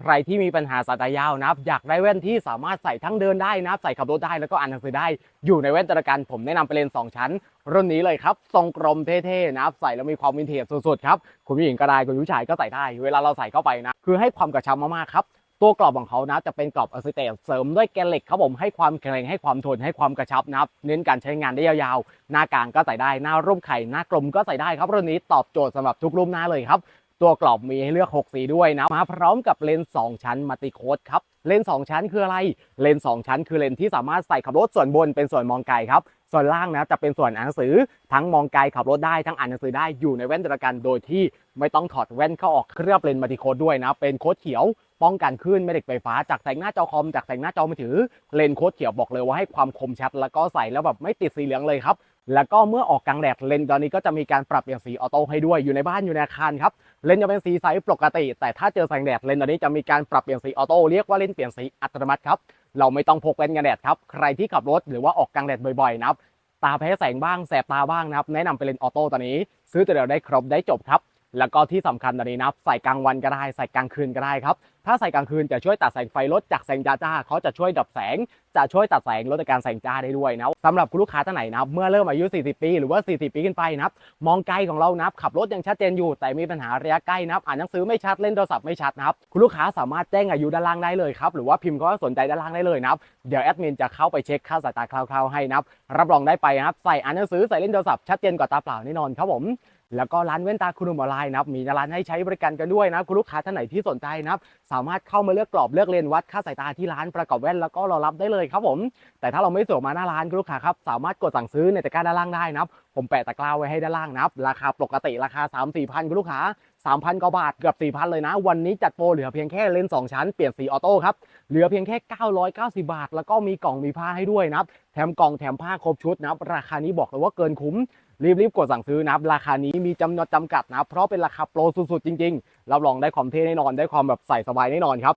ใครที่มีปัญหาสายตายาวนะครับ อยากได้แว่นที่สามารถใส่ทั้งเดินได้นะครับ ใส่ขับรถได้แล้วก็อ่านหนังสือได้ อยู่ในแว่นตระกันผมแนะนำไปเลนสองชั้น รุ่นนี้เลยครับ ทรงกลมเท่ๆนะครับ ใส่แล้วมีความวินเทจสุดๆครับ คุณผู้หญิงก็ได้คุณผู้ชายก็ใส่ได้ เวลาเราใส่เข้าไปนะ คือให้ความกระชับมากๆครับตัวกรอบของเขานะจะเป็นกรอบอะซิเตตเสริมด้วยแกนเหล็กครับผมให้ความแข็งให้ความทนให้ความกระชับนะครับเน้นการใช้งานได้ยาวๆ หน้ากลางก็ใส่ได้หน้ารูปไข่หน้ากลมก็ใส่ได้ครับรุ่นนี้ตอบโจทย์สำหรับทุกรูปหน้าเลยครับ ตัวกรอบมีให้เลือก 6 สีด้วยนะมาพร้อมกับเลนส์2ชั้นมัลติโคดครับเลนส์2ชั้นคืออะไรเลนส์2ชั้น คือเลนส์ที่สามารถใส่ขับรถส่วนบนเป็นส่วนมองไกลครับส่วนล่างนะจะเป็นส่วนอ่านหนังสือทั้งมองไกลขับรถได้ทั้งอ่านหนังสือได้อยู่ในแว่นตระกันโดยที่ไม่ต้องถอดแว่นเข้าออกเคลือบเลนส์มัลติโคดด้วยนะ เป็นโคดเขียวป้องกันคลื่นแม่เหล็กไฟฟ้าจากแสงหน้าจอคอมจากแสงหน้าจอมือถือ เลนส์โคดเขียวบอกเลยว่าให้ความคมชัด แล้วก็ใส่แล้วแบบไม่ติดสีเหลืองเลยครับแล้วก็เมื่อออกกลางแดดเลนส์ตอนนี้ก็จะมีการปรับเปลี่ยนสีออโต้ให้ด้วยอยู่ในบ้านอยู่ในอาคารครับ เลนจะเป็นสีใสปกติ แต่ถ้าเจอแสงแดดเลนตัวนี้จะมีการปรับเปลี่ยนสีออโต้เรียกว่าเลนเปลี่ยนสีอัตโนมัติครับเราไม่ต้องพกเลนกันแดดครับใครที่ขับรถหรือว่าออกกลางแดดบ่อยๆนะครับตาแพ้แสงบ้างแสบตาบ้างนะครับแนะนำเป็นเลนออโต้ตัวนี้ ซื้อตัวเดียวได้ครบได้จบครับ แล้วก็ที่สำคัญตัวนี้นะครับใส่กลางวันก็ได้ใส่กลางคืนก็ได้ครับ ถ้าใส่กลางคืนจะช่วยตัดแสงไฟลดจากแสงจ้าๆเขาจะช่วยดับแสง จะช่วยตัดแสงลดการแสงจ้าได้ด้วยนะสำหรับคุณลูกค้าท่านไหนนะเมื่อเริ่มอายุ 40 ปีหรือว่า 40 ปีขึ้นไปนะมองไกลของเรานะครับขับรถยังชัดเจนอยู่ แต่มีปัญหาระยะใกล้นะอ่านหนังสือไม่ชัดเล่นโทรศัพท์ไม่ชัดนะครับคุณลูกค้าสามารถแจ้งอายุด้านล่างได้เลยครับหรือว่าพิมพ์คำว่าสนใจด้านล่างได้เลยนะครับเดี๋ยวแอดมินจะเข้าไปเช็คค่าสายตาคร่าวๆให้นะครับรับรองได้ไปนะครับใส่อ่านหนังสือใส่เล่นโทรศัพท์ชัดเจนกว่าตาเปล่าแน่นอนครับผม แล้วก็ร้านเว้นตาคุณออนไลน์นะครับมีร้านให้ใช้บริการกันด้วยนะคุณลูกค้าท่านไหนที่สนใจนะครับสามารถเข้ามาเลือกกรอบเลือกเลนวัดค่าสายตาที่ร้านประกอบแว่นแล้วก็รอรับได้เลยครับผม แต่ถ้าเราไม่สะดวกมาหน้าร้านคุณลูกค้าครับสามารถกดสั่งซื้อในตะกร้าด้านล่างได้นะครับผมแปะตะกร้าไว้ให้ด้านล่างนะครับราคาปกติราคา 3 4 0 0 0คุณลูกค้า3,000กว่าบาทเกือบ4,000 เลยนะ วันนี้จัดโปรเหลือเพียงแค่เลนส์2ชั้นเปลี่ยนสีออโต้ครับ เหลือเพียงแค่ 990 บาท แล้วก็มีกล่องมีผ้าให้ด้วยนะครับ แถมกล่องแถมผ้าครบชุดนะครับ ราคานี้บอกเลยว่าเกินคุ้ม รีบๆกดสั่งซื้อนะครับราคานี้มีจำนวนจำกัดนะเพราะเป็นราคาโปรสุดๆจริงๆรับรองได้ความเท่แน่นอนได้ความแบบใส่สบายแน่นอนครับ